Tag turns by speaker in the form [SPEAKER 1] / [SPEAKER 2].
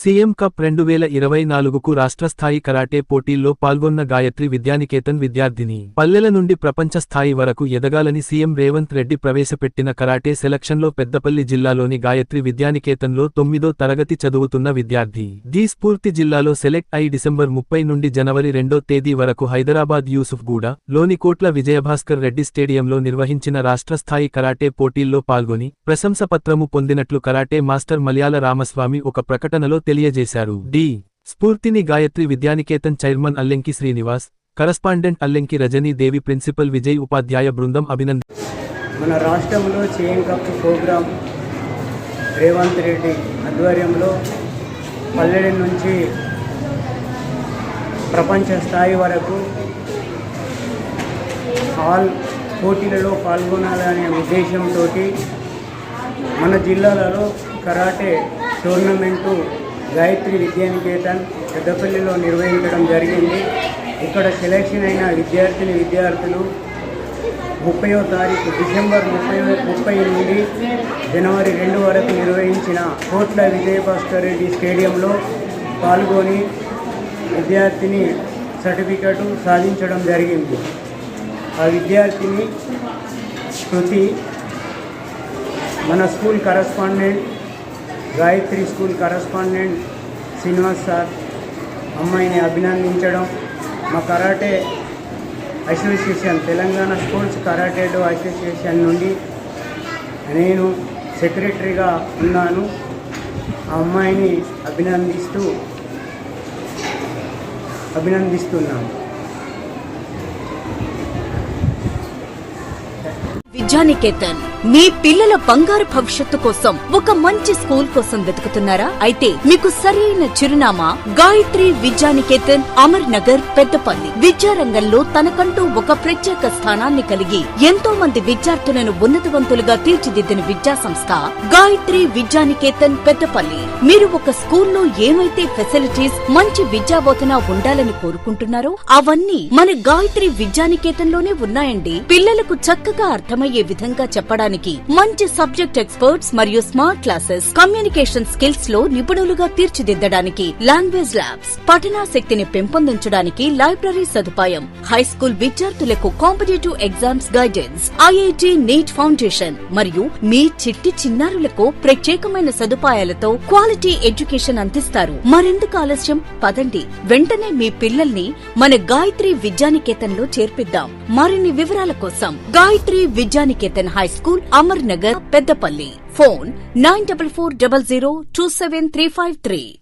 [SPEAKER 1] CM cup రెండు వేల ఇరవై నాలుగుకు రాష్ట్రస్థాయి కరాటే పోటీల్లో పాల్గొన్న గాయత్రి విద్యానికేతన్ విద్యార్థిని పల్లెల నుండి ప్రపంచ స్థాయి వరకు ఎదగాలని సీఎం రేవంత్ రెడ్డి ప్రవేశపెట్టిన కరాటే సెలక్షన్లో పెద్దపల్లి జిల్లాలోని గాయత్రి విద్యానికేతన్లో తొమ్మిదో తరగతి చదువుతున్న విద్యార్థి. ది స్ఫూర్తి జిల్లాలో సెలెక్ట్ అయి డిసెంబర్ ముప్పై నుండి జనవరి రెండో తేదీ వరకు హైదరాబాద్ యూసుఫ్గూడ లోని కోట్ల విజయభాస్కర్ రెడ్డి స్టేడియంలో నిర్వహించిన రాష్ట్రస్థాయి కరాటే పోటీల్లో పాల్గొని ప్రశంసపత్రము పొందినట్లు కరాటే మాస్టర్ మలయాళ రామస్వామి ఒక ప్రకటనలో తెలియజేశారు. డి. స్ఫూర్తిని Gayatri Vidyaniketan chairman Allenki Srinivas correspondent Allenki Rajani Devi principal Vijay ఉపాధ్యాయ బృందం అభినందన
[SPEAKER 2] మన రాష్ట్రంలో చేయం కప్ ప్రోగ్రాం రేవంత్ రెడ్డి ఆధ్వర్యంలో పల్లెడి నుంచి ప్రపంచ స్థాయి వరకు ఆల్ పోటీలలో పాల్గొనాలనే ఉద్దేశంతో మన జిల్లాలలో కరాటే టోర్నమెంటు గాయత్రి విద్యానికేతన్ పెద్దపల్లిలో నిర్వహించడం జరిగింది. ఇక్కడ సెలెక్షన్ అయిన విద్యార్థిని విద్యార్థులు ముప్పయో తారీఖు డిసెంబర్ ముప్పై ముప్పై నుండి జనవరి రెండు వరకు నిర్వహించిన కోట్ల విజయభాస్కర్ రెడ్డి స్టేడియంలో పాల్గొని విద్యార్థిని సర్టిఫికెట్ సాధించడం జరిగింది. ఆ విద్యార్థిని శృతి మన school correspondent Gayatri school correspondent Srinivas sir అమ్మాయిని అభినందించడం. మా karate association Telangana sports karate do association నుండి నేను సెక్రటరీగా ఉన్నాను. ఆ అమ్మాయిని అభినందిస్తూ అభినందిస్తున్నాను.
[SPEAKER 3] విద్యానికేతన్ మీ పిల్లల బంగారు భవిష్యత్తు కోసం ఒక మంచి స్కూల్ కోసం వెతుకుతున్నారా? అయితే మీకు సరైన చిరునామా గాయత్రి విద్యానికేతన్ అమర్ నగర్ పెద్దపల్లి. విద్యారంగంలో తనకంటూ ఒక ప్రత్యేక స్థానాన్ని కలిగి ఎంతో మంది విద్యార్థులను ఉన్నతవంతులుగా తీర్చిదిద్దిన విద్యా సంస్థ గాయత్రి విద్యానికేతన్ పెద్దపల్లి. మీరు ఒక స్కూల్లో ఏమైతే ఫెసిలిటీస్ మంచి విద్యాబోధన ఉండాలని కోరుకుంటున్నారో అవన్నీ మన గాయత్రి విద్యానికేతన్లోనే ఉన్నాయండి. పిల్లలకు చక్కగా అర్థమయ్యే విధంగా చెప్పడానికి మంచి సబ్జెక్ట్ ఎక్స్పర్ట్స్ మరియు స్మార్ట్ క్లాసెస్ కమ్యూనికేషన్ స్కిల్స్లో నిపుణులుగా తీర్చిదిద్దడానికి లాంగ్వేజ్ ల్యాబ్స్ పఠనాశక్తిని పెంపొందించడానికి లైబ్రరీ సదుపాయం హై స్కూల్ విద్యార్థులకు competitive exams guidance IIT NEET foundation మరియు మీ చిట్టి చిన్నారులకు ప్రత్యేకమైన సదుపాయాలతో క్వాలిటీ ఎడ్యుకేషన్ అందిస్తారు. మరెందుకు ఆలస్యం? పదండి. వెంటనే మీ పిల్లల్ని మన గాయత్రి విద్యానికేతన్లో చేర్పిద్దాం. మరిన్ని వివరాల కోసం Gayatri Vidyaniketan high school Amar Nagar Peddapalli. Phone nine double four double zero two seven three five three.